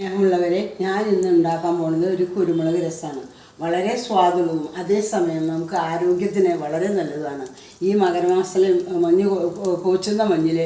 Yeah. സ്നേഹമുള്ളവരെ ഞാൻ ഇന്ന് ഉണ്ടാക്കാൻ പോകുന്നത് ഒരു കുരുമുളക് രസമാണ് വളരെ സ്വാദുള്ളതും അതേസമയം നമുക്ക് ആരോഗ്യത്തിന് വളരെ നല്ലതാണ് ഈ മകരമാസത്തിൽ മഞ്ഞ് പോച്ചുന്ന മഞ്ഞിൽ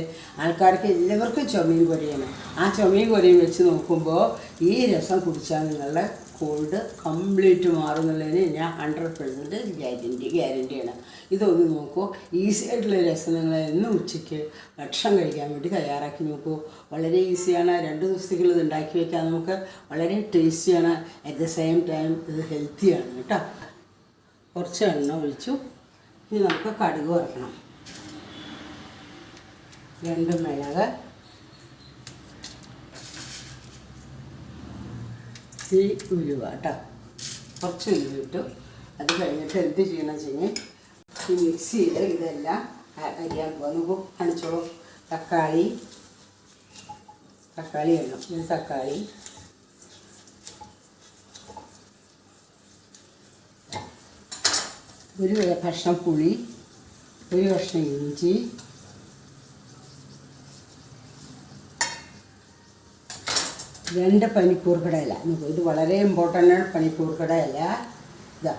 ആൾക്കാർക്ക് എല്ലാവർക്കും ചുമയും കൊരയാണ് ആ ചുമയും കൊരയും വെച്ച് നോക്കുമ്പോൾ ഈ രസം കുടിച്ചാൽ നിങ്ങളുടെ കോൾഡ് കംപ്ലീറ്റ് മാറുന്നുള്ളതിന് ഞാൻ ഹൺഡ്രഡ് പെർസെന്റ് ഗ്യാരന്റി ഗ്യാരന്റിയാണ്. ഇതൊന്ന് നോക്കൂ. ഈസി ആയിട്ടുള്ള രസം നിങ്ങൾ എന്നും ഉച്ചയ്ക്ക് ഭക്ഷണം കഴിക്കാൻ വേണ്ടി തയ്യാറാക്കി നോക്കൂ. വളരെ ഈസിയാണ്. രണ്ട് ദിവസത്തേക്കുള്ളത് ഉണ്ടാക്കി വെക്കാൻ നമുക്ക് വളരെ ടേസ്റ്റിയാണ് അറ്റ് ദ സെയിം ടൈം ഇത് ഹെൽത്തിയാണ് കേട്ടോ. കുറച്ച് എണ്ണ ഒഴിച്ചു. ഇനി നമുക്ക് കടുക് വറക്കണം. രണ്ട് മിളക്. ഈ ഉലുവ കേട്ടോ. കുറച്ച് ഉലുവ ഇട്ടു. അത് കഴിഞ്ഞിട്ട് എന്ത് ചെയ്യണം വെച്ചാൽ ഈ മിക്സിയിൽ ഇതെല്ലാം അരിയാൻ പോകാം നമുക്ക് കാണിച്ചോളൂ. തക്കാളി. തക്കാളി വേണം. ഇത് തക്കാളി. ഒരു കഷ്ണം പുളി ഒരു കഷ്ണം ഇഞ്ചി രണ്ട് പനിക്കൂർക്കടയില ഇത് വളരെ ഇമ്പോർട്ടന്റ് ആണ് പനിക്കൂർക്കടയില ഇതാ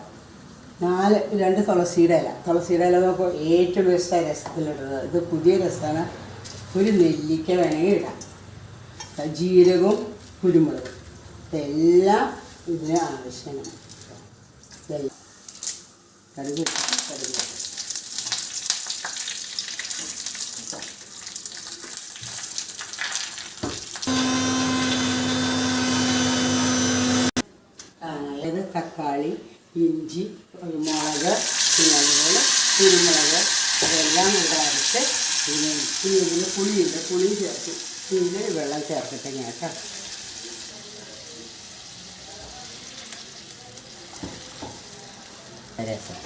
നാല് രണ്ട് തുളസിയുടെ ഇല തുളസിയുടെ ഇല നോക്കുമ്പോൾ ഏറ്റവും ബെസ്റ്റായ രസത്തിലിടുന്നത് ഇത് പുതിയ രസമാണ്. ഒരു നെല്ലിക്ക വേണമെങ്കിൽ ഇടാം. ജീരകവും കുരുമുളകും. ഇതെല്ലാം ഇതിന് ആവശ്യമാണ്. ഇതെല്ലാം. കടുക് കടുക്. അതായത് തക്കാളി ഇഞ്ചി മുളക് പിന്നെ അതുപോലെ കുരുമുളക് അതെല്ലാം കൂടെ അരച്ച് പിന്നെ ഇനി ഇതിന് പുളിയുണ്ട്. പുളി ചേർത്ത്. പിന്നെ വെള്ളം ചേർത്തിട്ട് ഞാൻ കേട്ടോ രസം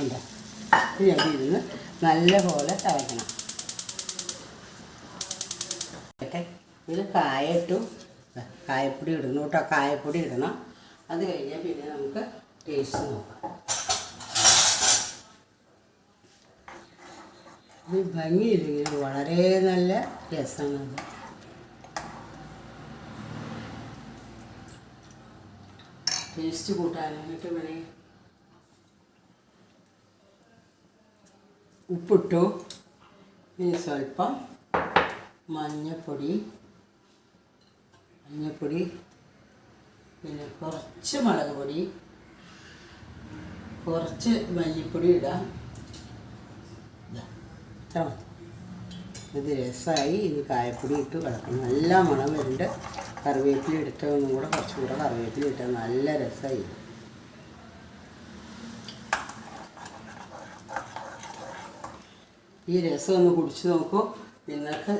ഉണ്ട്? ഇനി അത് ഇരുന്ന് നല്ലപോലെ തിളയ്ക്കണം ഓക്കെ ഇതിൽ കായ കായപ്പൊടി ഇടുന്നു കേട്ടോ. കായപ്പൊടി ഇടണം. അത് കഴിഞ്ഞാൽ പിന്നെ നമുക്ക് ടേസ്റ്റ് നോക്കാം. ഇത് ഭംഗിയില്ലെങ്കിൽ വളരെ നല്ല രസമാണ്. ടേസ്റ്റ് കൂട്ടാനായിട്ട് വേണേ ഉപ്പിട്ടു. ഇനി സ്വല്പം മഞ്ഞപ്പൊടി. മഞ്ഞപ്പൊടി. പിന്നെ കുറച്ച് മുളക് പൊടി. കുറച്ച് മല്ലിപ്പൊടി ഇടാം. ഇതാ, ഇത്ര മതി ഇത് രസമായി ഇനി കായപ്പൊടി ഇട്ട് കിടക്കണം നല്ല മണം വരുന്നുണ്ട്. കറിവേപ്പില ഇട്ടതൊന്നും കൂടെ കുറച്ചും കൂടെ കറിവേപ്പില ഇട്ടാൽ നല്ല രസമായി ഈ രസം ഒന്ന് കുടിച്ച് നോക്കൂ. നിങ്ങൾക്ക്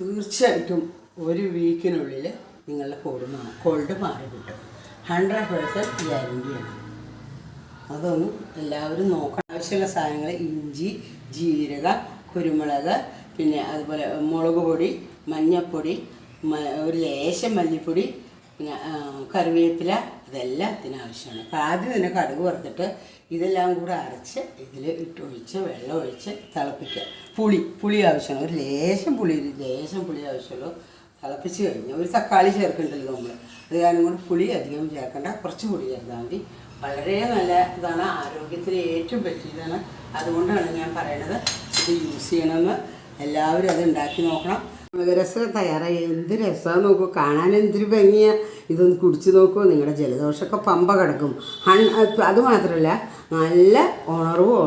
തീർച്ചയായിട്ടും ഒരു വീക്കിനുള്ളിൽ നിങ്ങളുടെ കോൾഡ് മാറും കോൾഡ് മാറി കിട്ടും. ഹൺഡ്രഡ് പേഴ്സന്റ് ഗ്യാരന്റിയാണ് അതൊന്നും എല്ലാവരും നോക്കണം. ആവശ്യമുള്ള സാധനങ്ങൾ ഇഞ്ചി ജീരക കുരുമുളക് പിന്നെ അതുപോലെ മുളക് പൊടി മഞ്ഞൾപ്പൊടി ഒരു ലേശം മല്ലിപ്പൊടി പിന്നെ കറിവേപ്പില ഇതെല്ലാം ഇതിനാവശ്യമാണ്. അപ്പോൾ ആദ്യം തന്നെ കടുക് വറുത്തിട്ട് ഇതെല്ലാം കൂടെ അരച്ച് ഇതിൽ ഇട്ടൊഴിച്ച് വെള്ളം ഒഴിച്ച് തിളപ്പിക്കുക. പുളി പുളി ആവശ്യമാണ്. ഒരു ലേശം പുളി ഒരു ലേശം പുളി ആവശ്യമുള്ളൂ. തിളപ്പിച്ച് കഴിഞ്ഞാൽ ഒരു തക്കാളി ചേർക്കണ്ടല്ലോ നമ്മൾ അത് കാരണം കൊണ്ട് പുളി അധികം ചേർക്കണ്ട. കുറച്ച് പുളി ചേർത്താൽ മതി. വളരെ നല്ല ഇതാണ്. ആരോഗ്യത്തിന് ഏറ്റവും പറ്റിയതാണ്. അതുകൊണ്ടാണ് ഞാൻ പറയണത് ഇത് യൂസ് ചെയ്യണമെന്ന്. എല്ലാവരും അത് ഉണ്ടാക്കി നോക്കണം. രസം തയ്യാറായി. എന്ത് രസമാണ് നോക്കൂ. കാണാൻ എന്തൊരു ഭംഗിയാണ് ഇതൊന്ന് കുടിച്ച് നോക്കൂ. നിങ്ങളുടെ ജലദോഷമൊക്കെ പമ്പ കിടക്കും. അത് മാത്രമല്ല നല്ല ഉണർവും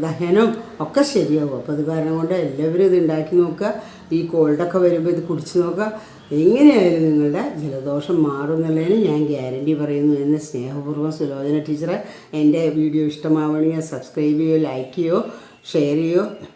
ദഹനവും ഒക്കെ ശരിയാവും. അപ്പോൾ അത് കാരണം കൊണ്ട് എല്ലാവരും ഇത് ഉണ്ടാക്കി നോക്കുക. ഈ കോൾഡൊക്കെ വരുമ്പോൾ ഇത് കുടിച്ച് നോക്കുക. എങ്ങനെയായാലും നിങ്ങളുടെ ജലദോഷം മാറും മാറുന്നുള്ളതിന് ഞാൻ ഗ്യാരണ്ടി പറയുന്നു. എന്ന് സ്നേഹപൂർവം സുലോചന ടീച്ചറെ എന്റെ വീഡിയോ ഇഷ്ടമാവണമെങ്കിൽ സബ്സ്ക്രൈബ് ചെയ്യുകയോ ലൈക്ക് ചെയ്യുകയോ ഷെയർ ചെയ്യുകയോ